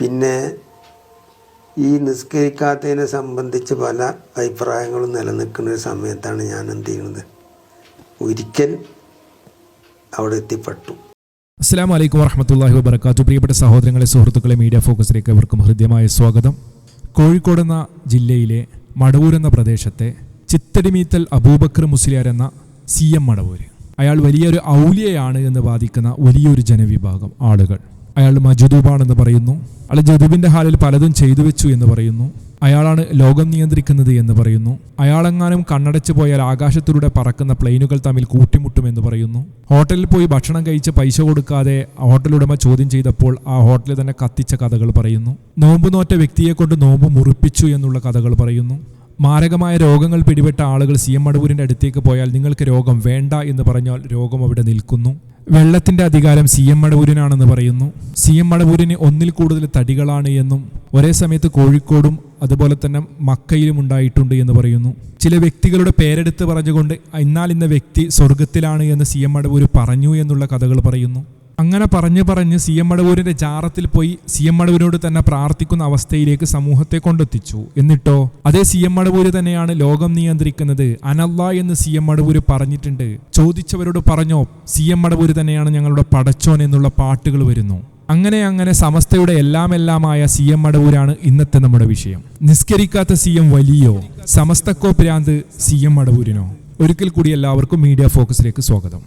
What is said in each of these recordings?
പിന്നെ ഈ നിസ്കരിക്കാത്തതിനെ സംബന്ധിച്ച് പല അഭിപ്രായങ്ങളും നിലനിൽക്കുന്ന ഒരു സമയത്താണ് ഞാൻ എന്ത് ചെയ്യുന്നത്? ഒരിക്കൽ അവിടെ എത്തിപ്പെട്ടു. അസ്സാം വലൈക്കും വർഹമത്തല്ലാഹി വബർക്കാത്തു പ്രിയപ്പെട്ട സഹോദരങ്ങളെ സുഹൃത്തുക്കളെ മീഡിയ ഫോക്കസിലേക്ക് അവർക്കും ഹൃദ്യമായ സ്വാഗതം. കോഴിക്കോട് എന്ന ജില്ലയിലെ മടവൂർ എന്ന പ്രദേശത്തെ ചിത്തടിമീത്തൽ അബൂബക്കർ മുസ്ലിയാർ എന്ന സി എം മടവൂര്. അയാൾ വലിയൊരു ഔലിയയാണ് എന്ന് വാദിക്കുന്ന വലിയൊരു ജനവിഭാഗം ആളുകൾ. അയാൾ മജുദൂബാണെന്ന് പറയുന്നു. അയാൾ ജദുബിന്റെ ഹാലിൽ പലതും ചെയ്തു വെച്ചു എന്ന് പറയുന്നു. അയാളാണ് ലോകം നിയന്ത്രിക്കുന്നത് എന്ന് പറയുന്നു. അയാളെങ്ങാനും കണ്ണടച്ചു പോയാൽ ആകാശത്തിലൂടെ പറക്കുന്ന പ്ലെയിനുകൾ തമ്മിൽ കൂട്ടിമുട്ടുമെന്ന് പറയുന്നു. ഹോട്ടലിൽ പോയി ഭക്ഷണം കഴിച്ച് പൈസ കൊടുക്കാതെ ഹോട്ടലുടമ ചോദ്യം ചെയ്തപ്പോൾ ആ ഹോട്ടലിൽ തന്നെ കത്തിച്ച കഥകൾ പറയുന്നു. നോമ്പ് നോറ്റ വ്യക്തിയെ കൊണ്ട് നോമ്പ് മുറിപ്പിച്ചു എന്നുള്ള കഥകൾ പറയുന്നു. മാരകമായ രോഗങ്ങൾ പിടിപെട്ട ആളുകൾ സി എം മടവൂരിന്റെ അടുത്തേക്ക് പോയാൽ നിങ്ങൾക്ക് രോഗം വേണ്ട എന്ന് പറഞ്ഞാൽ രോഗം അവിടെ നിൽക്കുന്നു. വെള്ളത്തിന്റെ അധികാരം സി എം മടവൂരിനാണെന്ന് പറയുന്നു. സി എം മടവൂരിന് ഒന്നിൽ കൂടുതൽ തടികളാണ് എന്നും ഒരേ സമയത്ത് കോഴിക്കോടും അതുപോലെ തന്നെ മക്കയിലും ഉണ്ടായിട്ടുണ്ട് എന്ന് പറയുന്നു. ചില വ്യക്തികളുടെ പേരെടുത്ത് പറഞ്ഞുകൊണ്ട് എന്നാൽ ഇന്ന വ്യക്തി സ്വർഗത്തിലാണ് എന്ന് സി എം മടവൂര് പറഞ്ഞു എന്നുള്ള കഥകൾ പറയുന്നു. അങ്ങനെ പറഞ്ഞു പറഞ്ഞ് സി എം മടവൂരിന്റെ ജാറത്തിൽ പോയി സി എം മടവൂരിനോട് തന്നെ പ്രാർത്ഥിക്കുന്ന അവസ്ഥയിലേക്ക് സമൂഹത്തെ കൊണ്ടെത്തിച്ചു. എന്നിട്ടോ? അതേ സി എം മടവൂര് തന്നെയാണ് ലോകം നിയന്ത്രിക്കുന്നത്. അനല്ല എന്ന് സി എം മടവൂര് പറഞ്ഞിട്ടുണ്ട്. ചോദിച്ചവരോട് പറഞ്ഞോ? സി എം മടവൂര് തന്നെയാണ് ഞങ്ങളുടെ പടച്ചോൻ എന്നുള്ള പാട്ടുകൾ വരുന്നു. അങ്ങനെ അങ്ങനെ സമസ്തയുടെ എല്ലാം എല്ലാമായ സി എം മടവൂരാണ് ഇന്നത്തെ നമ്മുടെ വിഷയം. നിസ്കരിക്കാത്ത സി എം വലിയോ? സമസ്തക്കോ പ്രാന്ത് സി എം മടവൂരിനോ ഒരിക്കൽ കൂടി എല്ലാവർക്കും മീഡിയ ഫോക്കസിലേക്ക് സ്വാഗതം.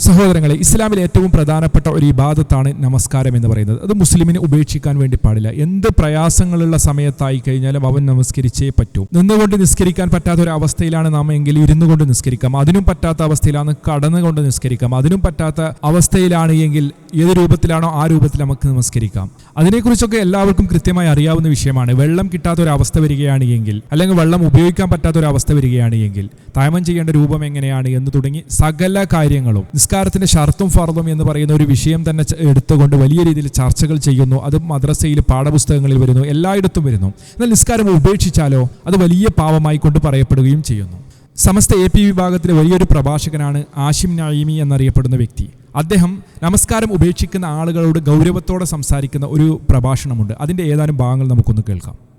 സഹോദരങ്ങളെ ഇസ്ലാമിലെ ഏറ്റവും പ്രധാനപ്പെട്ട ഒരു ഇബാദത്താണ് നമസ്കാരം എന്ന് പറയുന്നത്. അത് മുസ്ലിമിന് ഉപേക്ഷിക്കാൻ വേണ്ടി പാടില്ല. എന്ത് പ്രയാസങ്ങളുള്ള സമയത്തായി കഴിഞ്ഞാലും അവൻ നമസ്കരിച്ചേ പറ്റൂ. നിന്നുകൊണ്ട് നിസ്കരിക്കാൻ പറ്റാത്ത ഒരു അവസ്ഥയിലാണ് നാം എങ്കിൽ ഇരുന്നു കൊണ്ട് നിസ്കരിക്കാം. അതിനും പറ്റാത്ത അവസ്ഥയിലാണ് കടന്നുകൊണ്ട് നിസ്കരിക്കാം. അതിനും പറ്റാത്ത അവസ്ഥയിലാണ് എങ്കിൽ ഏത് രൂപത്തിലാണോ ആ രൂപത്തിൽ നമുക്ക് നമസ്കരിക്കാം. അതിനെക്കുറിച്ചൊക്കെ എല്ലാവർക്കും കൃത്യമായി അറിയാവുന്ന വിഷയമാണ്. വെള്ളം കിട്ടാത്ത ഒരു അവസ്ഥ വരികയാണ് എങ്കിൽ അല്ലെങ്കിൽ വെള്ളം ഉപയോഗിക്കാൻ പറ്റാത്ത ഒരു അവസ്ഥ വരികയാണ് എങ്കിൽ തായ്മം ചെയ്യേണ്ട രൂപം എങ്ങനെയാണ് എന്ന് തുടങ്ങി സകല കാര്യങ്ങളും. നിസ്കാരത്തിന്റെ ഷർത്തും ഫർദും എന്ന് പറയുന്ന ഒരു വിഷയം തന്നെ എടുത്തുകൊണ്ട് വലിയ രീതിയിൽ ചർച്ചകൾ ചെയ്യുന്നു. അത് മദ്രസയിൽ പാഠപുസ്തകങ്ങളിൽ വരുന്നു. എല്ലായിടത്തും വരുന്നു. എന്നാൽ നിസ്കാരം ഉപേക്ഷിച്ചാലോ അത് വലിയ പാവമായി കൊണ്ട് പറയപ്പെടുകയും ചെയ്യുന്നു. സമസ്ത എ പി വിഭാഗത്തിലെ വലിയൊരു പ്രഭാഷകനാണ് ആഷിം നായിമി എന്നറിയപ്പെടുന്ന വ്യക്തി. അദ്ദേഹം നമസ്കാരം ഉപേക്ഷിക്കുന്ന ആളുകളോട് ഗൗരവത്തോടെ സംസാരിക്കുന്ന ഒരു പ്രഭാഷണമുണ്ട്. അതിന്റെ ഏതാനും ഭാഗങ്ങൾ നമുക്കൊന്ന് കേൾക്കാം.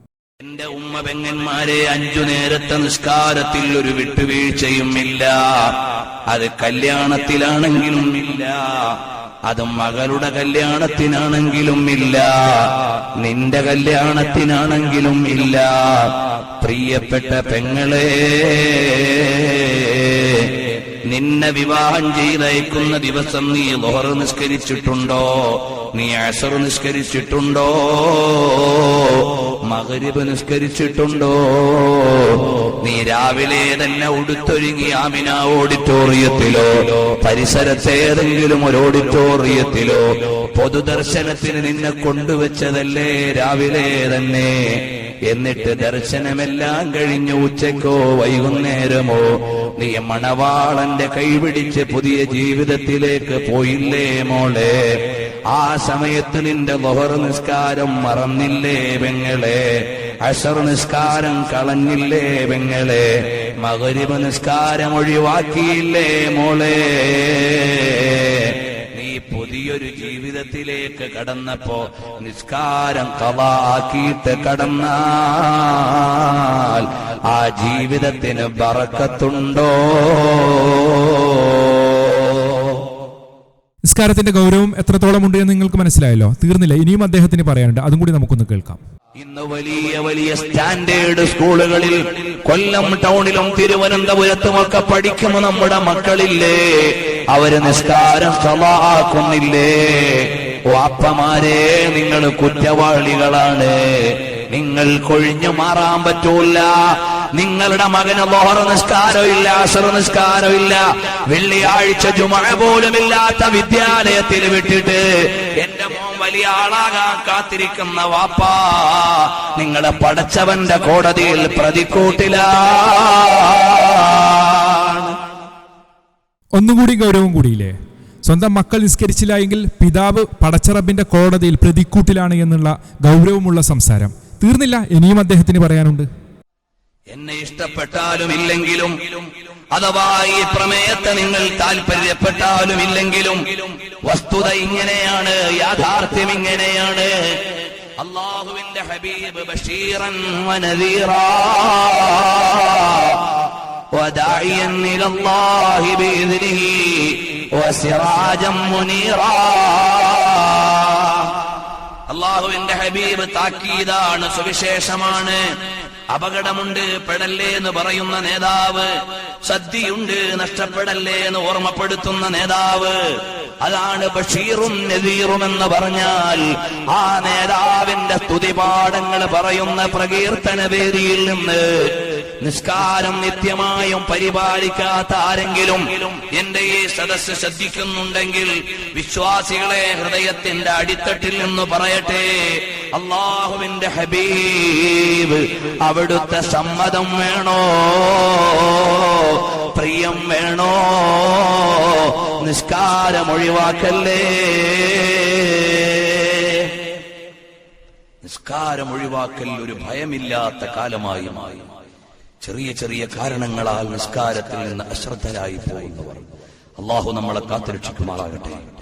എന്റെ ഉമ്മ പെങ്ങന്മാരെ അഞ്ചു നേരത്തെ നിസ്കാരത്തിൽ ഒരു വിട്ടുവീഴ്ചയും ഇല്ല. അത് കല്യാണത്തിലാണെങ്കിലും ഇല്ല. അത് മകളുടെ കല്യാണത്തിനാണെങ്കിലും ഇല്ല. നിന്റെ കല്യാണത്തിനാണെങ്കിലും ഇല്ല. പ്രിയപ്പെട്ട പെങ്ങളെ നിന്നെ വിവാഹം ചെയ്തയക്കുന്ന ദിവസം നീ ലോഹർ നിസ്കരിച്ചിട്ടുണ്ടോ? നീ അസർ നിസ്കരിച്ചിട്ടുണ്ടോ? മകരിബ് നിസ്കരിച്ചിട്ടുണ്ടോ? നീ രാവിലെ തന്നെ ഉടുത്തൊരുങ്ങി ആമിന ഓഡിറ്റോറിയത്തിലോ പരിസരത്തേതെങ്കിലും ഒരു ഓഡിറ്റോറിയത്തിലോ പൊതുദർശനത്തിന് നിന്നെ കൊണ്ടുവച്ചതല്ലേ രാവിലെ തന്നെ? എന്നിട്ട് ദർശനമെല്ലാം കഴിഞ്ഞു ഉച്ചക്കോ വൈകുന്നേരമോ നീ മണവാളന്റെ കൈപിടിച്ച് പുതിയ ജീവിതത്തിലേക്ക് പോയില്ലേ മോളെ? ആ സമയത്ത് നിന്റെ ലൊഹർ നിസ്കാരം മറന്നില്ലേ പെങ്ങളെ? അഷർ നിസ്കാരം കളഞ്ഞില്ലേ പെങ്ങളെ? മകരിവ് നിസ്കാരം ഒഴിവാക്കിയില്ലേ മോളെ? പുതിയൊരു ജീവിതത്തിലേക്ക് കടന്നപ്പോ നിസ്കാരം കവാക്കിയിട്ട് കടന്നാൽ ആ ജീവിതത്തിന് ബറക്കത്തുണ്ടോ? നിസ്കാരത്തിന്റെ ഗൗരവം എത്രത്തോളം ഉണ്ട് എന്ന് നിങ്ങൾക്ക് മനസ്സിലായല്ലോ? തീർന്നില്ല. ഇനിയും അദ്ദേഹത്തിന് പറയാനുണ്ട്. അതും കൂടി നമുക്കൊന്ന് കേൾക്കാം. ഇന്ന് വലിയ വലിയ സ്റ്റാൻഡേർഡ് സ്കൂളുകളിൽ കൊല്ലം ടൗണിലും തിരുവനന്തപുരത്തും ഒക്കെ പഠിക്കുന്ന നമ്മുടെ മക്കളില്ലേ? അവർ നിസ്കാരം സമാക്കുന്നില്ലേ വാപ്പമാരെ നിങ്ങൾ കുറ്റവാളികളാണ്. നിങ്ങൾ കൊഴിഞ്ഞു മാറാൻ പറ്റൂല. നിങ്ങളുടെ മകന് ലോഹർ നിസ്കാരമില്ല അസർ നിസ്കാരമില്ല. വെള്ളിയാഴ്ച ജുമഴ പോലും ഇല്ലാത്ത വിദ്യാലയത്തിൽ വിട്ടിട്ട് എന്റെ മോൻ വലിയ ആളാകാൻ കാത്തിരിക്കുന്ന വാപ്പാ നിങ്ങളെ പടച്ചവന്റെ കോടതിയിൽ പ്രതിക്കൂട്ടില. ഒന്നുകൂടി ഗൗരവം കൂടിയില്ലേ? സ്വന്തം മക്കൾ നിസ്കരിച്ചില്ല എങ്കിൽ പിതാവ് പടച്ചറബിന്റെ കോടതിയിൽ പ്രതിക്കൂട്ടിലാണ് എന്നുള്ള ഗൗരവമുള്ള സംസാരം. തീർന്നില്ല ഇനിയും അദ്ദേഹത്തിന് പറയാനുണ്ട്. എന്നെ ഇഷ്ടപ്പെട്ടാലും ഇല്ലെങ്കിലും അഥവാ ഈ പ്രമേയത്തെ നിങ്ങൾ താല്പര്യപ്പെട്ടാലും ഇല്ലെങ്കിലും വസ്തുത ഇങ്ങനെയാണ് യാഥാർത്ഥ്യം ഇങ്ങനെയാണ് അള്ളാഹുവിന്റെ ഹബീബ് ബഷീറൻ വനദീറാ وداعيا إلى الله بإذنه وسراجا منيرا അള്ളാഹുവിന്റെ ഹബീബ് താക്കീതാണ് സുവിശേഷമാണ് അപകടമുണ്ട് പെടല്ലേ എന്ന് പറയുന്ന നേതാവ്. സദ്യയുണ്ട് നഷ്ടപ്പെടല്ലേ എന്ന് ഓർമ്മപ്പെടുത്തുന്ന നേതാവ്. അതാണ് ബഷീറും നദീറും എന്ന് പറഞ്ഞാൽ ആ നേതാവിന്റെ സ്തുതിപാഠങ്ങൾ പറയുന്ന പ്രകീർത്തന വേദിയിൽ നിന്ന് നിസ്കാരം നിത്യമായും പരിപാലിക്കാത്ത ആരെങ്കിലും എന്റെ ഈ സദസ് ശ്രദ്ധിക്കുന്നുണ്ടെങ്കിൽ വിശ്വാസികളെ ഹൃദയത്തിന്റെ അടിത്തട്ടിൽ നിന്ന് പറയട്ടെ. അള്ളാഹുവിന്റെ ഹബീബ് അവിടുത്തെ സമ്മതം വേണോ? പ്രിയം വേണോ? നിസ്കാരം ഒഴിവാക്കല്ലേ? നിസ്കാരം ഒഴിവാക്കൽ ഒരു ഭയമില്ലാത്ത കാലമായി മാറി. ചെറിയ ചെറിയ കാരണങ്ങളാൽ നിസ്കാരത്തിൽ നിന്ന് അശ്രദ്ധരായി പോകുന്നവർ. അള്ളാഹു നമ്മളെ കാത്തുരക്ഷിക്കുമാറാകട്ടെ.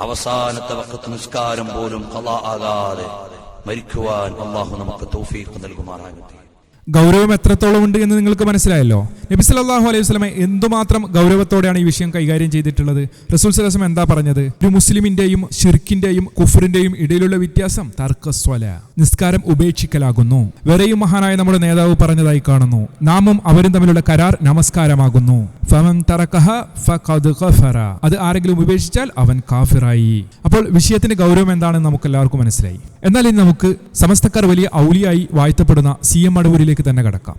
അവസാനത്തെ വക്കത്ത് നിസ്കാരം പോലും കലാ ആകാതെ മരിക്കുവാൻ അള്ളാഹു നമുക്ക് തൗഫീഖ് നൽകുമാറാകട്ടെ. ഗൗരവം എത്രത്തോളം ഉണ്ട് എന്ന് നിങ്ങൾക്ക് മനസ്സിലായല്ലോ? നബി സല്ലല്ലാഹു അലൈഹി വസല്ലമ എന്തുമാത്രം ഗൗരവത്തോടെയാണ് ഈ വിഷയം കൈകാര്യം ചെയ്തിട്ടുള്ളത്? റസൂൽ സലഹം എന്താ പറഞ്ഞത്? ഒരു മുസ്ലിമിന്റെയും ഷിർക്കിന്റെയും കുഫറിന്റെയും ഇടയിലുള്ള വ്യത്യാസം തർക്കസ്വല നിസ്കാരം ഉപേക്ഷിക്കലാകുന്നു. വരെയും മഹാനായ നമ്മുടെ നേതാവ് പറഞ്ഞതായി കാണുന്നു. നാമും അവരും തമ്മിലുള്ള കരാർ നമസ്കാരമാകുന്നു. അത് ആരെങ്കിലും ഉപേക്ഷിച്ചാൽ അവൻ കാഫിറായി. അപ്പോൾ വിഷയത്തിന്റെ ഗൗരവം എന്താണെന്ന് നമുക്ക് എല്ലാവർക്കും മനസ്സിലായി. എന്നാൽ ഇനി നമുക്ക് സമസ്തക്കാർ വലിയ ഔലിയായി വാഴ്ത്തപ്പെടുന്ന സി എം അടവൂരിലേക്ക് തന്നെ കടക്കാം.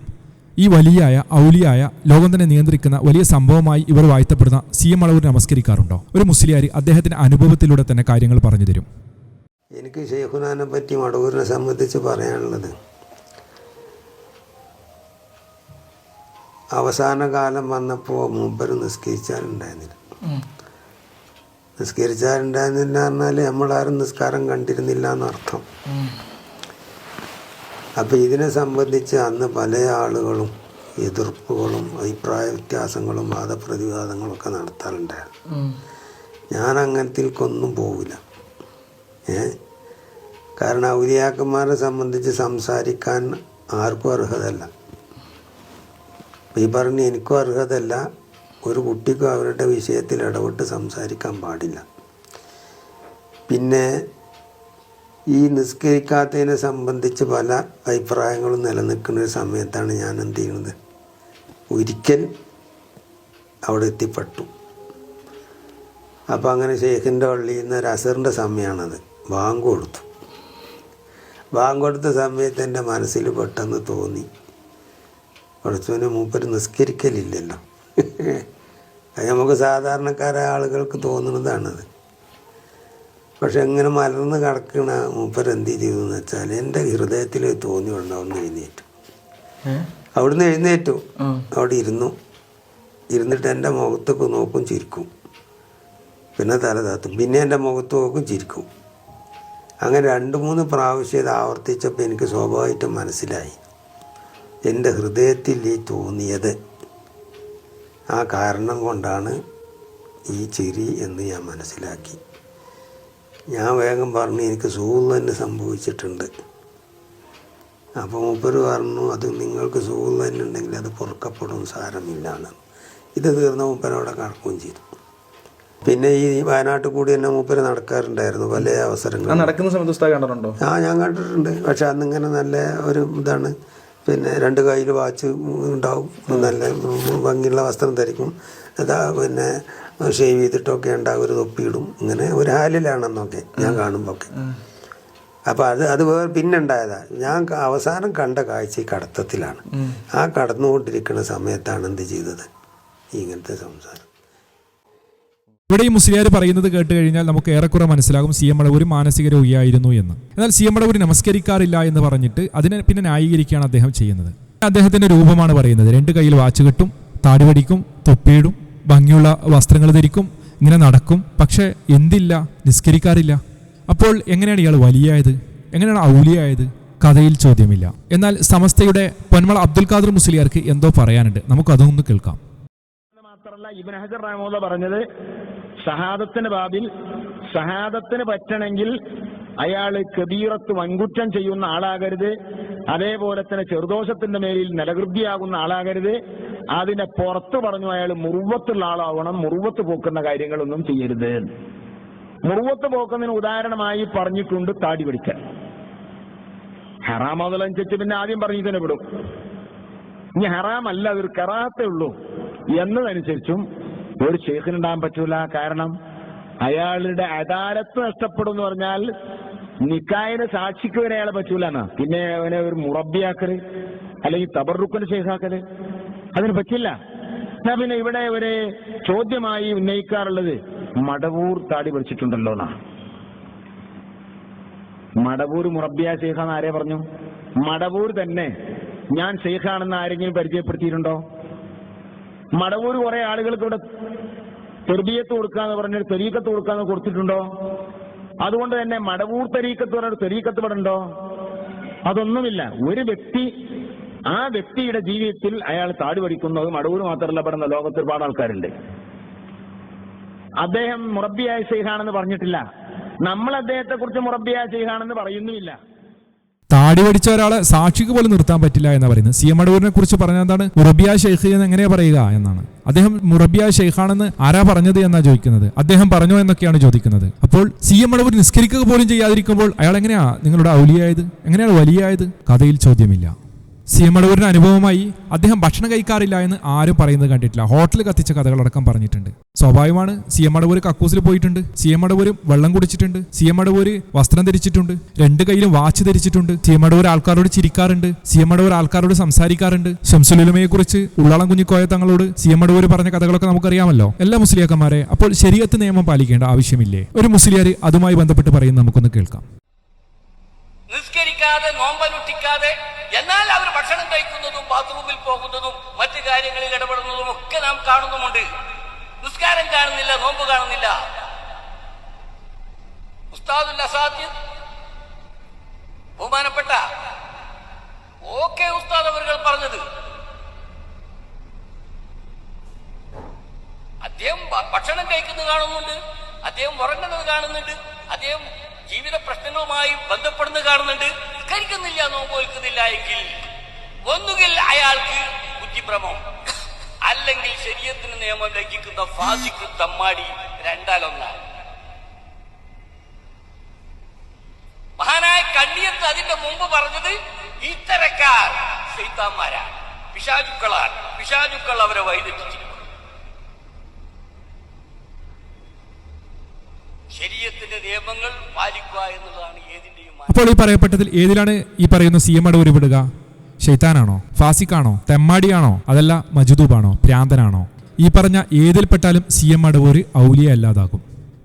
ഈ വലിയായ ഔലിയായ ലോകം തന്നെ നിയന്ത്രിക്കുന്ന വലിയ സംഭവമായി ഇവർ വാഴ്ത്തപ്പെടുന്ന സി എം അളവൂർ നമസ്കരിക്കാറുണ്ടോ? ഒരു മുസ്ലിയാരി അദ്ദേഹത്തിന്റെ അനുഭവത്തിലൂടെ തന്നെ കാര്യങ്ങൾ പറഞ്ഞു തരും. എനിക്ക് ഷെയ്ഖുനാനെ പറ്റി മടവൂരിനെ സംബന്ധിച്ച് പറയാനുള്ളത് അവസാന കാലം വന്നപ്പോൾ മൂപ്പർ നിസ്കരിച്ചാലുണ്ടായിരുന്നില്ല. നിസ്കരിച്ചാലുണ്ടായിരുന്നില്ല പറഞ്ഞാൽ നമ്മളാരും നിസ്കാരം കണ്ടിരുന്നില്ല എന്നർത്ഥം. അപ്പം ഇതിനെ സംബന്ധിച്ച് അന്ന് പല ആളുകളും എതിർപ്പുകളും അഭിപ്രായ വ്യത്യാസങ്ങളും വാദപ്രതിവാദങ്ങളും ഒക്കെ നടത്താറുണ്ടായിരുന്നു ഞാൻ അങ്ങനത്തിൽക്കൊന്നും പോവില്ല. ഏ? കാരണം ഔലിയാക്കന്മാരെ സംബന്ധിച്ച് സംസാരിക്കാൻ ആർക്കും അർഹതല്ല. ഈ പറഞ്ഞ് എനിക്കും അർഹതല്ല ഒരു കുട്ടിക്കും അവരുടെ വിഷയത്തിൽ ഇടപെട്ട് സംസാരിക്കാൻ പാടില്ല. പിന്നെ ഈ നിസ്കരിക്കാത്തതിനെ സംബന്ധിച്ച് പല അഭിപ്രായങ്ങളും നിലനിൽക്കുന്ന ഒരു സമയത്താണ് ഞാൻ എന്ത് ചെയ്യുന്നത്? ഒരിക്കൽ അവിടെ എത്തിപ്പെട്ടു. അപ്പോൾ അങ്ങനെ ഷെയ്ഖിന്റെ പള്ളിയിൽ നിന്ന് ഒരു അസറിന്റെ സമയമാണത്. ബാങ്ക് കൊടുത്തു. ബാങ്ക് കൊടുത്ത സമയത്ത് എന്റെ മനസ്സിൽ പെട്ടെന്ന് തോന്നി. പഠിച്ചവന് മൂപ്പര് നിസ്കരിക്കലില്ലല്ലോ. അത് നമുക്ക് സാധാരണക്കാരായ ആളുകൾക്ക് തോന്നുന്നതാണത്. പക്ഷെ എങ്ങനെ മലർന്ന് കിടക്കണ മൂപ്പര് എന്ത് ചെയ്തു എന്ന് വെച്ചാൽ എന്റെ ഹൃദയത്തിൽ തോന്നി കൊണ്ട് അവിടുന്ന് എഴുന്നേറ്റു. അവിടുന്ന് എഴുന്നേറ്റു. അവിടെ ഇരുന്നു. ഇരുന്നിട്ട് എന്റെ മുഖത്തൊക്കെ നോക്കും ചിരിക്കും. പിന്നെ തല താത്തും. പിന്നെ എന്റെ മുഖത്ത് നോക്കും ചിരിക്കും. അങ്ങനെ രണ്ട് മൂന്ന് പ്രാവശ്യം ഇത് ആവർത്തിച്ചപ്പോൾ എനിക്ക് സ്വാഭാവികമായിട്ടും മനസ്സിലായി. എന്റെ ഹൃദയത്തിൽ ഈ തോന്നിയത് ആ കാരണം കൊണ്ടാണ് ഈ ചിരി എന്ന് ഞാൻ മനസ്സിലാക്കി. ഞാൻ വേഗം പറഞ്ഞു എനിക്ക് സുഖം തന്നെ സംഭവിച്ചിട്ടുണ്ട്. അപ്പോൾ മൂപ്പര് പറഞ്ഞു അത് നിങ്ങൾക്ക് സുഖം തന്നെ ഉണ്ടെങ്കിൽ അത് പൊറുക്കപ്പെടും സാരമില്ലാണ് ഇത് തീർന്ന മൂപ്പരവിടെ കടക്കുകയും ചെയ്തു. പിന്നെ ഈ വയനാട്ടിൽ കൂടി തന്നെ മൂപ്പര് നടക്കാറുണ്ടായിരുന്നു പല അവസരങ്ങൾ നടക്കുന്ന സമയത്ത് കണ്ടിട്ടുണ്ടോ? ആ ഞാൻ കണ്ടിട്ടുണ്ട്. പക്ഷെ അന്നിങ്ങനെ നല്ല ഒരു ഇതാണ്. പിന്നെ രണ്ട് കയ്യിൽ വാച്ച് ഉണ്ടാവും നല്ല ഭംഗിയുള്ള വസ്ത്രം ധരിക്കും. അതാ പിന്നെ ഷേവ് ചെയ്തിട്ടൊക്കെ ഉണ്ടാകും ഒരു തൊപ്പിയിടും ഇങ്ങനെ ഒരു ഹാലിലാണെന്നൊക്കെ ഞാൻ കാണുമ്പോൾ ഒക്കെ അപ്പോൾ അത് അത് വേറെ പിന്നെ ഉണ്ടായതാ ഞാൻ അവസാനം കണ്ട കാഴ്ച ഈ കടത്തത്തിലാണ്. ആ കടന്നുകൊണ്ടിരിക്കുന്ന സമയത്താണ് എന്ത് ചെയ്തത്? ഇങ്ങനത്തെ സംസാരം. ഇവിടെ ഈ മുസ്ലിയാർ പറയുന്നത് കേട്ട് കഴിഞ്ഞാൽ നമുക്ക് ഏറെക്കുറെ മനസ്സിലാകും സി എം അടവൂർ മാനസിക രോഗിയായിരുന്നു എന്ന്. എന്നാൽ സി എം അടവൂർ നമസ്കരിക്കാറില്ല എന്ന് പറഞ്ഞിട്ട് അതിനെ പിന്നെ ന്യായീകരിക്കുകയാണ് അദ്ദേഹം ചെയ്യുന്നത്. അദ്ദേഹത്തിന്റെ രൂപമാണ് പറയുന്നത്. രണ്ട് കയ്യിൽ വാച്ച് കെട്ടും താടിപടിക്കും തൊപ്പിയിടും ഭംഗിയുള്ള വസ്ത്രങ്ങൾ ധരിക്കും ഇങ്ങനെ നടക്കും. പക്ഷേ എന്തില്ല? നിസ്കരിക്കാറില്ല. അപ്പോൾ എങ്ങനെയാണ് ഇയാൾ വലിയായത്? എങ്ങനെയാണ് ഔലിയായത്? കഥയിൽ ചോദ്യമില്ല. എന്നാൽ സമസ്തയുടെ പൊന്മള അബ്ദുൽ ഖാദർ മുസ്ലിയാർക്ക് എന്തോ പറയാനുണ്ട്. നമുക്ക് അതൊന്ന് കേൾക്കാം. മാത്രമല്ല ഇബൻ ഹജർ റഹ്മുള്ള പറഞ്ഞത് സഹാദത്തിന് ബാബിൽ സഹാദത്തിന് പറ്റണമെങ്കിൽ അയാൾ കബീറത്ത് വൻകുറ്റം ചെയ്യുന്ന ആളാകരുത്. അതേപോലെ തന്നെ ചെറുദോഷത്തിന്റെ മേലിൽ നിലകൃതിയാകുന്ന ആളാകരുത്. അതിനെ പുറത്ത് പറഞ്ഞു അയാൾ മുറുവത്തുള്ള ആളാവണം മുറുവത്ത് പോക്കുന്ന കാര്യങ്ങളൊന്നും ചെയ്യരുത്. മുറുവത്ത് പോക്കുന്നതിന് ഉദാഹരണമായി പറഞ്ഞിട്ടുണ്ട് താടി പിടിക്കൽ ഹറാമതലനുസരിച്ച് പിന്നെ ആദ്യം പറഞ്ഞു തന്നെ വിടും. ഇനി ഹറാമല്ല അതൊരു കറാത്തേ ഉള്ളൂ. എന്നതനുസരിച്ചും ഒരു ഷെയ്ഖിനുണ്ടാകാൻ പറ്റൂല. കാരണം അയാളുടെ അദാലത്ത് നഷ്ടപ്പെടും എന്ന് പറഞ്ഞാൽ നിക്കായനെ സാക്ഷിക്ക് വരെ അയാളെ പിന്നെ അവനെ ഒരു മുറബിയാക്കൽ അല്ലെങ്കിൽ തബർറുക്കന് ഷെയ്ഖാക്കൽ അതിന് പറ്റില്ല. എന്നാ പിന്നെ ഇവിടെ ഒരു ചോദ്യമായി ഉന്നയിക്കാറുള്ളത് മടവൂർ താടി പിടിച്ചിട്ടുണ്ടല്ലോ എന്നാ. മടവൂർ മുറബിയ ഷെയ്ഖാന്ന് ആരെ പറഞ്ഞു? മടവൂർ തന്നെ. ഞാൻ ശേഖാണെന്ന് ആരെങ്കിലും പരിചയപ്പെടുത്തിയിട്ടുണ്ടോ? മടവൂർ കുറെ ആളുകൾക്ക് ഇവിടെ തെർബിയത്ത് കൊടുക്കാന്ന് പറഞ്ഞൊരു തെരീക്കത്ത് കൊടുക്കാന്ന് കൊടുത്തിട്ടുണ്ടോ? അതുകൊണ്ട് തന്നെ മടവൂർ തെരീക്കത്ത് പറഞ്ഞൊരു തെരീക്കത്ത് ഇവിടെ ഉണ്ടോ? അതൊന്നുമില്ല. ഒരു വ്യക്തി ആ വ്യക്തിയുടെ ജീവിതത്തിൽ അയാൾ താടി പഠിക്കുന്നത് മടവൂർ മാത്രമല്ല പറഞ്ഞ ലോകത്ത് ഒരുപാട് ആൾക്കാരുണ്ട്. അദ്ദേഹം മുറബിയായ ഷെയ്ഖാണെന്ന് പറഞ്ഞിട്ടില്ല. നമ്മൾ അദ്ദേഹത്തെ കുറിച്ച് മുറബിയായ ഷെയ്ഖാണെന്ന് പറയുന്നുമില്ല. താടി പഠിച്ച ഒരാളെ സാക്ഷിക്ക് പോലും നിർത്താൻ പറ്റില്ല എന്ന് പറയുന്നത്. സി എം അടൂരിനെ കുറിച്ച് പറഞ്ഞ എന്താണ്? മുറബിയ ഷെയ്ഖ് എന്ന് എങ്ങനെയാ പറയുക എന്നാണ്. അദ്ദേഹം മുറബിയ ഷെയ്ഖാണെന്ന് ആരാ പറഞ്ഞത് എന്നാ ചോദിക്കുന്നത്? അദ്ദേഹം പറഞ്ഞോ എന്നൊക്കെയാണ് ചോദിക്കുന്നത്. അപ്പോൾ സി എം അടൂർ നിസ്കരിക്കുക പോലും ചെയ്യാതിരിക്കുമ്പോൾ അയാൾ എങ്ങനെയാ നിങ്ങളുടെ ഔലിയായത്? എങ്ങനെയാണ് വലിയായത്? കഥയിൽ ചോദ്യമില്ല. സി അനുഭവമായി അദ്ദേഹം ഭക്ഷണം കഴിക്കാറില്ല എന്ന് ആരും പറയുന്നത് കണ്ടിട്ടില്ല. ഹോട്ടൽ കത്തിച്ച കഥകളടക്കം പറഞ്ഞിട്ടുണ്ട്. സ്വാഭാവികമാണ് സി എം അടവൂര് കക്കൂസിൽ പോയിട്ടുണ്ട്. സി എം അടവൂര് വെള്ളം കുടിച്ചിട്ടുണ്ട്. സി എം അടവൂര് വസ്ത്രം ധരിച്ചിട്ടുണ്ട്. രണ്ട് കയ്യിലും വാച്ച് ധരിച്ചിട്ടുണ്ട്. സി എം അടവൂർ ആൾക്കാരോട് ചിരിക്കാറുണ്ട്. സി എം അടവൂർ ആൾക്കാരോട് സംസാരിക്കാറുണ്ട്. ഷംസുലുലമയെ കുറിച്ച് ഉള്ളാളം കുഞ്ഞിക്കോയ തങ്ങളോട് സി എം അടവൂര് പറഞ്ഞ കഥകളൊക്കെ നമുക്കറിയാമല്ലോ. എല്ലാ മുസ്ലിയാക്കന്മാരെ അപ്പോൾ ശരിയത്ത് നിയമം പാലിക്കേണ്ട ആവശ്യമില്ലേ? ഒരു മുസ്ലിയാർ അതുമായി ബന്ധപ്പെട്ട് പറയുന്നത് നമുക്കൊന്ന് കേൾക്കാം. നിസ്കരിക്കാതെ നോമ്പനുഷ്ഠിക്കാതെ എന്നാൽ അവർ ഭക്ഷണം കഴിക്കുന്നതും ബാത്റൂമിൽ പോകുന്നതും മറ്റു കാര്യങ്ങളിൽ ഇടപെടുന്നതും ഒക്കെ നാം കാണുന്നുമുണ്ട്. നിസ്കാരം കാണുന്നില്ല നോമ്പ് കാണുന്നില്ല. ഉസ്താദുൽ അസാദ്യ ബഹുമാനപ്പെട്ട ഓക്കെ ഉസ്താദ് അവർ പറഞ്ഞത് അദ്ദേഹം ഭക്ഷണം കഴിക്കുന്നത് കാണുന്നുണ്ട് അദ്ദേഹം ഉറങ്ങുന്നത് കാണുന്നുണ്ട് അദ്ദേഹം ജീവിത പ്രശ്നങ്ങളുമായി ബന്ധപ്പെടുന്നു കാണുന്നുണ്ട്. കരിക്കുന്നില്ല നോമ്പ് എങ്കിൽ ഒന്നുകിൽ അയാൾക്ക് ബുദ്ധിഭ്രമം അല്ലെങ്കിൽ ശരീരത്തിന് നിയമം ലംഘിക്കുന്ന ഫാസിക്ക് തമ്മാടി രണ്ടാലൊന്നാണ്. മഹാനായ കണ്ണിയത്ത് അതിന്റെ മുമ്പ് പറഞ്ഞത് ഇത്തരക്കാർ സീതാമാരാണ് പിശാചുക്കളാണ്. പിശാചുക്കൾ അവരെ വഴിതെറ്റിച്ചിരിക്കുന്നു. ശരീരത്തിന്റെ നിയമങ്ങൾ പാലിക്കുക എന്നുള്ളതാണ് ഏതിന്റെയും അപ്പോൾ ഈ പറയപ്പെട്ടതിൽ ഏതിലാണ് ഈ പറയുന്ന സി എം അടവൂര് വിടുക? ഷെയ്ത്താനാണോ ഫാസിക്കാണോ? തെമ്മാടിയാണോ? അതല്ല മജുദൂബാണോ? പ്രാന്തനാണോ ഈ പറഞ്ഞ ഏതിൽപ്പെട്ടാലും സി എം അടവൂര് ഔലിയ അല്ലാതാകും.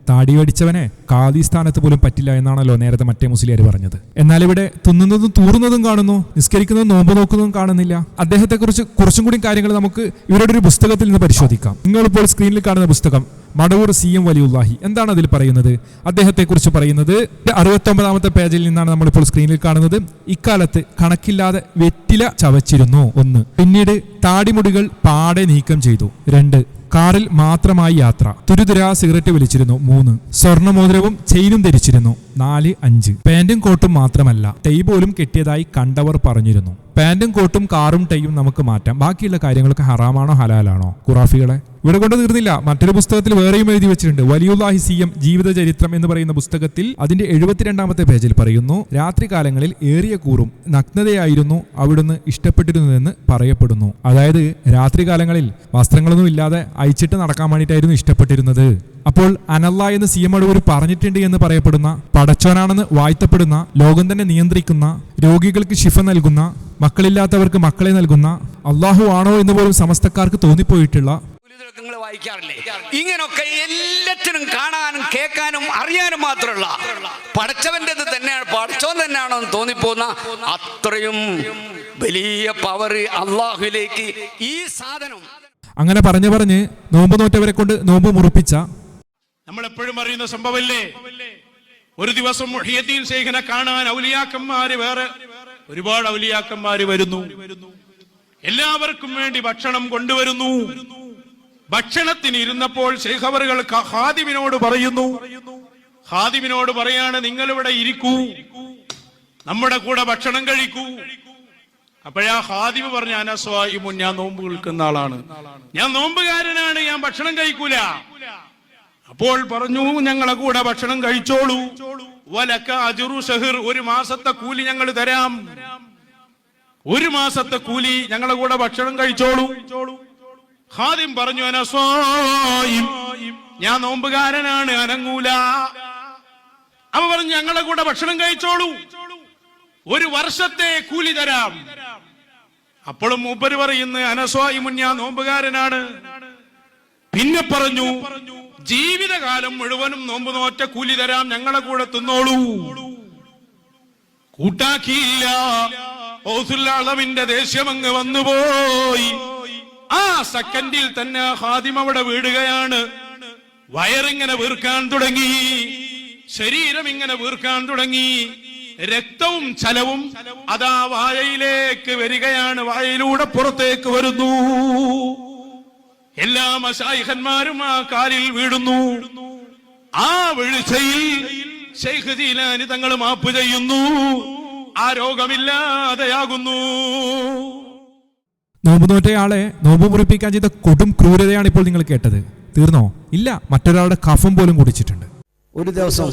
താടി വടിച്ചവനെ കാദി സ്ഥാനത്ത് പോലും പറ്റില്ല എന്നാണല്ലോ നേരത്തെ മറ്റേ മുസ്ലിയാർ പറഞ്ഞത്. എന്നാൽ ഇവിടെ തിന്നുന്നതും തൂറുന്നതും കാണുന്നു നിസ്കരിക്കുന്നതും നോമ്പ് നോക്കുന്നതും കാണുന്നില്ല. അദ്ദേഹത്തെക്കുറിച്ച് കുറച്ചും കൂടി കാര്യങ്ങൾ നമുക്ക് ഇവരുടെ ഒരു പുസ്തകത്തിൽ നിന്ന് പരിശോധിക്കാം. നിങ്ങളിപ്പോൾ സ്ക്രീനിൽ കാണുന്ന പുസ്തകം മടവൂർ സി എം വലിയുല്ലാഹി എന്താണ് അതിൽ പറയുന്നത്? അദ്ദേഹത്തെക്കുറിച്ച് പറയുന്നത് അറുപത്തൊമ്പതാമത്തെ പേജിൽ നിന്നാണ് നമ്മളിപ്പോൾ സ്ക്രീനിൽ കാണുന്നത്. ഇക്കാലത്ത് കണക്കില്ലാതെ വെറ്റില ചവച്ചിരുന്നു. ഒന്ന്. പിന്നീട് താടിമുടികൾ പാടെ നീക്കം ചെയ്തു. രണ്ട്. കാറിൽ മാത്രമായി യാത്ര. തുരുതുരാ സിഗരറ്റ് വലിച്ചിരുന്നു മൂന്ന്. സ്വർണമോതിരവും ചെയിനും ധരിച്ചിരുന്നു. നാല് അഞ്ച്. പാന്റും കോട്ടും മാത്രമല്ല ടൈ പോലും കെട്ടിയതായി കണ്ടവർ പറഞ്ഞിരുന്നു. പാന്റും കോട്ടും കാറും ടൈയും നമുക്ക് മാറ്റാം. ബാക്കിയുള്ള കാര്യങ്ങളൊക്കെ ഹറാമാണോ ഹലാലാണോ? ഖുറാഫികളെ ഇവിടെ കൊണ്ട് തീർന്നില്ല. മറ്റൊരു പുസ്തകത്തിൽ വേറെയും എഴുതി വെച്ചിട്ടുണ്ട്. വലിയുല്ലാഹി സി എം ജീവിത ചരിത്രം എന്ന് പറയുന്ന പുസ്തകത്തിൽ അതിന്റെ എഴുപത്തിരണ്ടാമത്തെ പേജിൽ പറയുന്നു രാത്രികാലങ്ങളിൽ ഏറിയ കൂറും നഗ്നതയായിരുന്നു അവിടുന്ന് ഇഷ്ടപ്പെട്ടിരുന്നതെന്ന് പറയപ്പെടുന്നു. അതായത് രാത്രികാലങ്ങളിൽ വസ്ത്രങ്ങളൊന്നും ഇല്ലാതെ അയച്ചിട്ട് നടക്കാൻ വേണ്ടിയിട്ടായിരുന്നു ഇഷ്ടപ്പെട്ടിരുന്നത്. അപ്പോൾ അനല്ല എന്ന് സി എം അടൂർ പറഞ്ഞിട്ടുണ്ട് എന്ന് പറയപ്പെടുന്ന പടച്ചോനാണെന്ന് വാഴ്ത്തപ്പെടുന്ന ലോകം തന്നെ നിയന്ത്രിക്കുന്ന രോഗികൾക്ക് ശിഫ നൽകുന്ന മക്കളില്ലാത്തവർക്ക് മക്കളെ നൽകുന്ന അള്ളാഹു ആണോ എന്ന് പോലും സമസ്തക്കാർക്ക് തോന്നിപ്പോയിട്ടുള്ള വായിക്കാറില്ലേ? ഇങ്ങനൊക്കെ എല്ലാത്തിനും കാണാനും കേൾക്കാനും അറിയാനും മാത്രമുള്ള പടച്ചവന്റെത് തന്നെയാണ് പടച്ചോൻ തന്നെയാണോ എന്ന് തോന്നിപ്പോന്ന അത്രയും വലിയ പവർ അള്ളാഹുലേക്ക് ഈ സാധനം. അങ്ങനെ പറഞ്ഞു പറഞ്ഞ് നോമ്പ് നോറ്റവരെ കൊണ്ട് നോമ്പ് മുറിപ്പിച്ച നമ്മൾ എപ്പോഴും അറിയുന്ന സംഭവമല്ലേ? ഒരു ദിവസം മുഹിയദ്ദീൻ ശേഖനെ കാണാൻ ഔലിയാക്കന്മാര് വേറെ ഒരുപാട് ഔലിയാക്കന്മാര് വരുന്നു. എല്ലാവർക്കും വേണ്ടി ഭക്ഷണം കൊണ്ടുവരുന്നു. ഭക്ഷണത്തിന് ഇരുന്നപ്പോൾ ശേഖവറുകൾ ഹാദിമിനോട് പറയുന്നു. ഹാദിമിനോട് പറയാണ് നിങ്ങൾ ഇവിടെ ഇരിക്കൂ. നമ്മുടെ കൂടെ ഭക്ഷണം കഴിക്കൂ. അപ്പോഴാ ഹാദിമ് പറഞ്ഞ അനസ്വായിമുൻ ഞാൻ നോമ്പ് നിൽക്കുന്ന ആളാണ്. ഞാൻ നോമ്പുകാരനാണ് ഞാൻ ഭക്ഷണം കഴിക്കൂല. അപ്പോൾ പറഞ്ഞു ഞങ്ങളെ കൂടെ ഭക്ഷണം കഴിച്ചോളൂ. വലക്ക അജുറു ഷഹിർ ഒരു മാസത്തെ കൂലി ഞങ്ങൾ തരാം. ഒരു മാസത്തെ കൂലി ഞങ്ങളെ കൂടെ ഭക്ഷണം കഴിച്ചോളൂ. ഹാദിം പറഞ്ഞു ഞാൻ നോമ്പുകാരനാണ് അനങ്ങൂല. അവ പറഞ്ഞു ഞങ്ങളെ കൂടെ ഭക്ഷണം കഴിച്ചോളൂ. ഒരു വർഷത്തെ കൂലി തരാം. അപ്പോഴും മൂപ്പര് പറയുന്നു അനസ്വായിമുൻ ഞാൻ നോമ്പുകാരനാണ്. പിന്നെ പറഞ്ഞു ജീവിതകാലം മുഴുവനും നോമ്പ് നോറ്റ കൂലി തരാം ഞങ്ങളെ കൂടെ തിന്നോളൂ. കൂട്ടാക്കിയില്ല. ദേഷ്യം ദേഷ്യമങ്ങ് വന്നുപോയി. ആ സെക്കൻഡിൽ തന്നെ ഹാദിം അവിടെ വീടുകയാണ്. വയറിങ്ങനെ വീർക്കാൻ തുടങ്ങി. ശരീരം ഇങ്ങനെ വീർക്കാൻ തുടങ്ങി. രക്തവും ചലവും അതാ വായയിലേക്ക് വരികയാണ്. വായയിലൂടെ പുറത്തേക്ക് വരുന്നു. എല്ലാ മഷായിഹന്മാരും ആ കാലിൽ വീഴുന്നു. ആ വീഴ്ചയിൽ ഷെയ്ഖ് ജീലാനി തങ്ങൾ മാപ്പ് ചെയ്യുന്നു. ആ രോഗമില്ലാതെയാകുന്നു. നോമ്പ് നോറ്റയാളെ നോമ്പ് മുറിപ്പിക്കാൻ ചെയ്ത കൊടും ക്രൂരതയാണ് ഇപ്പോൾ നിങ്ങൾ കേട്ടത്. തീർന്നോ? ഇല്ല മറ്റൊരാളുടെ കഫം പോലും കുടിച്ചിട്ടുണ്ട്. ഒരു ദിവസം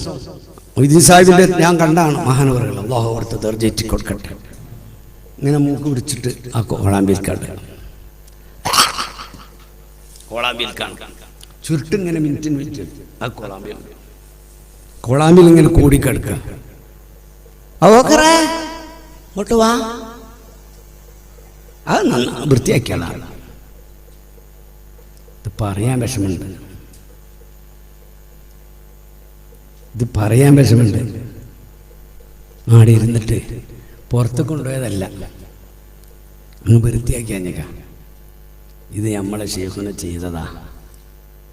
വൈദ്യ സാഹിബിന്റെ ഞാൻ കണ്ടാണ് മഹാനവറുകൾ. അള്ളാഹു ഓർത്ത് ദർജയിച്ച് കൊടുക്കട്ടെ ഇങ്ങനെ മൂക്ക് പിടിച്ചിട്ട് ആ കോളാമ്പിൽക്കാണ്ട് കോളാമ്പിൽക്കാണ് ചുരുട്ടിങ്ങനെ മിനിറ്റിന് മിനിറ്റ്. ആ കോളാമ്പിൽ കോളാമ്പിൽ ഇങ്ങനെ കൂടിക്കിടക്കുക അവക്കറേ ഇങ്ങോട്ട് വാ. അത് നന്ന വൃത്തിയാക്കിയതാണ് ഇത് പറയാൻ വിഷമുണ്ട് ഇത് പറയാൻ വിഷമുണ്ട് ആടെ ഇരുന്നിട്ട് പുറത്ത് കൊണ്ടുപോയതല്ല. അങ്ങ് വൃത്തിയാക്കിയാ അഞ്ഞക്ക ഇത് നമ്മളെ ശേഖന ചെയ്തതാ.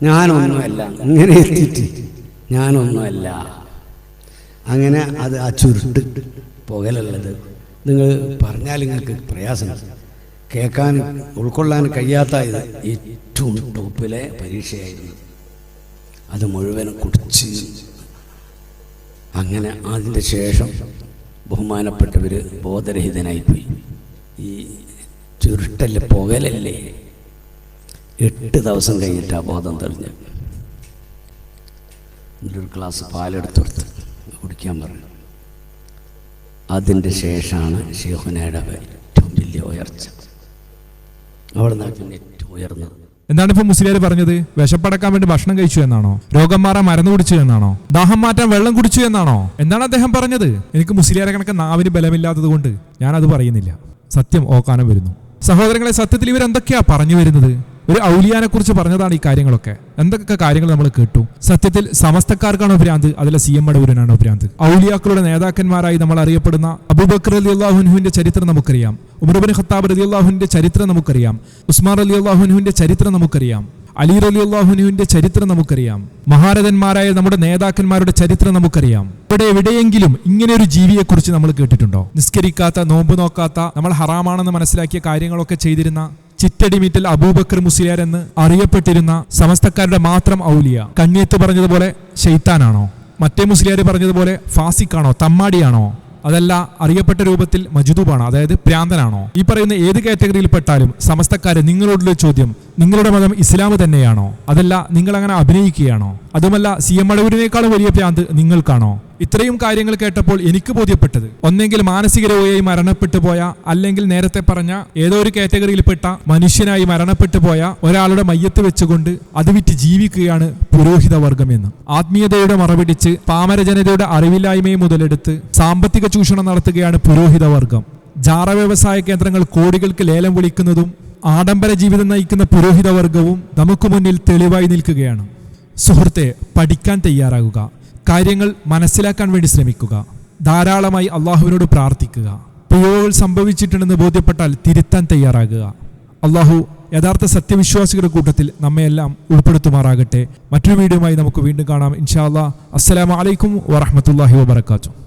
ഞാനൊന്നുമല്ല. ഇങ്ങനെ എത്തിയിട്ട് ഞാനൊന്നുമല്ല. അങ്ങനെ അത് ആ ചുരുട്ട് പുകലുള്ളത്. നിങ്ങൾ പറഞ്ഞാൽ നിങ്ങൾക്ക് പ്രയാസം കേൾക്കാൻ ഉൾക്കൊള്ളാൻ കഴിയാത്ത ഇത് ഏറ്റവും ടോപ്പിലെ പരീക്ഷയായിരുന്നു. അത് മുഴുവനും കുടിച്ച് അങ്ങനെ അതിന്റെ ശേഷം ബഹുമാനപ്പെട്ടവർ ബോധരഹിതനായിപ്പോയി. ഈ ചുരുട്ടല്ലേ പുകലല്ലേ? എട്ട് ദിവസം കഴിഞ്ഞിട്ട് ആ ബോധം തെളിഞ്ഞു. എന്നിട്ടൊരു ഗ്ലാസ് പാലെടുത്ത് കൊടുത്ത് കുടിക്കാൻ പറഞ്ഞു. അതിന്റെ ശേഷമാണ് ഷെഹുനയുടെ ഏറ്റവും വലിയ ഉയർച്ച. അവിടെ നിന്ന് ഏറ്റവും ഉയർന്നത്. എന്താണ് ഇപ്പൊ മുസ്ലിയാർ പറഞ്ഞത്? വിശപ്പടക്കാൻ വേണ്ടി ഭക്ഷണം കഴിച്ചു എന്നാണോ? രോഗം മാറാൻ മരുന്ന് കുടിച്ചു എന്നാണോ? ദാഹം മാറ്റാൻ വെള്ളം കുടിച്ചു എന്നാണോ? എന്താണ് അദ്ദേഹം പറഞ്ഞത്. എനിക്ക് മുസ്ലിയാരെ കണക്ക് നാവിന് ബലമില്ലാത്തത് കൊണ്ട് അത് പറയുന്നില്ല. സത്യം ഓക്കാനം വരുന്നു. സഹോദരങ്ങളെ സത്യത്തിൽ ഇവരെന്തൊക്കെയാ പറഞ്ഞു വരുന്നത്? ഒരു ഔലിയാനെ കുറിച്ച് പറഞ്ഞതാണ് ഈ കാര്യങ്ങളൊക്കെ. എന്തൊക്കെ കാര്യങ്ങൾ നമ്മൾ കേട്ടു? സത്യത്തിൽ സമസ്തക്കാർക്കാണോ ഭ്രാന്ത് അതിലെ സി എം മടവൂരനാണോ ഭ്രാന്ത്. ഔലിയാക്കളുടെ നേതാക്കന്മാരായി നമ്മൾ അറിയപ്പെടുന്ന അബൂബക്കർ അലി അള്ളാഹുനുവിന്റെ ചരിത്രം നമുക്കറിയാം. ഉമർബിൻ ഖത്താബ് അലി അള്ളാഹുവിന്റെ ചരിത്രം നമുക്കറിയാം. ഉസ്മാൻ അലി അള്ളാഹുനുവിന്റെ ചരിത്രം നമുക്കറിയാം. അലി അലി അള്ളാഹുനുവിന്റെ ചരിത്രം നമുക്കറിയാം. മഹാരഥന്മാരായ നമ്മുടെ നേതാക്കന്മാരുടെ ചരിത്രം നമുക്കറിയാം. ഇവിടെ എവിടെയെങ്കിലും ഇങ്ങനെ ഒരു ജീവിയെക്കുറിച്ച് നമ്മൾ കേട്ടിട്ടുണ്ടോ? നിസ്കരിക്കാത്ത നോമ്പ് നോക്കാത്ത നമ്മൾ ഹറാമാണെന്ന് മനസ്സിലാക്കിയ കാര്യങ്ങളൊക്കെ ചെയ്തിരുന്ന ചിറ്റടിമീറ്റൽ അബൂബക്കർ മുസ്ലിയാർ എന്ന് അറിയപ്പെട്ടിരുന്ന സമസ്തക്കാരുടെ മാത്രം ഔലിയ. കണ്ണിയത്ത് പറഞ്ഞതുപോലെ ഷെയ്ത്താനാണോ മറ്റേ മുസ്ലിയാർ പറഞ്ഞതുപോലെ ഫാസിക്കാണോ? തമ്മാടിയാണോ? അതല്ല അറിയപ്പെട്ട രൂപത്തിൽ മജുദൂബാണോ? അതായത് പ്രാന്തനാണോ? ഈ പറയുന്ന ഏത് കാറ്റഗറിയിൽ പെട്ടാലും സമസ്തക്കാര് നിങ്ങളോടുള്ള ചോദ്യം നിങ്ങളുടെ മതം ഇസ്ലാം തന്നെയാണോ? അതല്ല നിങ്ങൾ അങ്ങനെ അഭിനയിക്കുകയാണോ? അതുമല്ല സി എം അടവൂരിനേക്കാളും വലിയ പ്രാന്ത് നിങ്ങൾക്കാണോ? ഇത്രയും കാര്യങ്ങൾ കേട്ടപ്പോൾ എനിക്ക് ബോധ്യപ്പെട്ടത്. ഒന്നെങ്കിൽ മാനസിക രോഗിയായി മരണപ്പെട്ടു പോയ അല്ലെങ്കിൽ നേരത്തെ പറഞ്ഞ ഏതോ ഒരു കാറ്റഗറിയിൽപ്പെട്ട മനുഷ്യനായി മരണപ്പെട്ടു പോയ ഒരാളുടെ മയ്യത്ത് വെച്ചുകൊണ്ട് അത് വിറ്റ് ജീവിക്കുകയാണ് പുരോഹിത വർഗം എന്ന്. ആത്മീയതയുടെ മറപിടിച്ച് പാമരജനതയുടെ അറിവില്ലായ്മയെ മുതലെടുത്ത് സാമ്പത്തിക ചൂഷണം നടത്തുകയാണ് പുരോഹിത വർഗം ജാറ വ്യവസായ കേന്ദ്രങ്ങൾ കോടികൾക്ക് ലേലം വിളിക്കുന്നതും ആഡംബര ജീവിതം നയിക്കുന്ന പുരോഹിത വർഗവും നമുക്ക് മുന്നിൽ തെളിവായി നിൽക്കുകയാണ്. സുഹൃത്തെ പഠിക്കാൻ തയ്യാറാകുക. കാര്യങ്ങൾ മനസ്സിലാക്കാൻ വേണ്ടി ശ്രമിക്കുക. ധാരാളമായി അള്ളാഹുവിനോട് പ്രാർത്ഥിക്കുക. പിഴവുകൾ സംഭവിച്ചിട്ടുണ്ടെന്ന് ബോധ്യപ്പെട്ടാൽ തിരുത്താൻ തയ്യാറാകുക. അള്ളാഹു യഥാർത്ഥ സത്യവിശ്വാസികളുടെ കൂട്ടത്തിൽ നമ്മയെല്ലാം ഉൾപ്പെടുത്തുമാറാകട്ടെ. മറ്റൊരു വീഡിയോയുമായി നമുക്ക് വീണ്ടും കാണാം. ഇൻഷാ അല്ലാ. അസ്സലാമു അലൈക്കും വറഹമത്തല്ലാഹി വബർക്കാത്തു